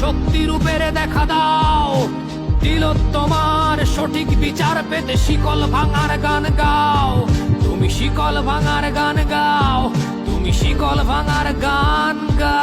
শক্তি রূপের দেখা দাও। তিলোত্তমার সঠিক বিচার পেতে শিকল ভাঙার গান গাও। তুমি শিকল ভাঙার গান গাও। তুমি শিকল ভাঙার গান গাও।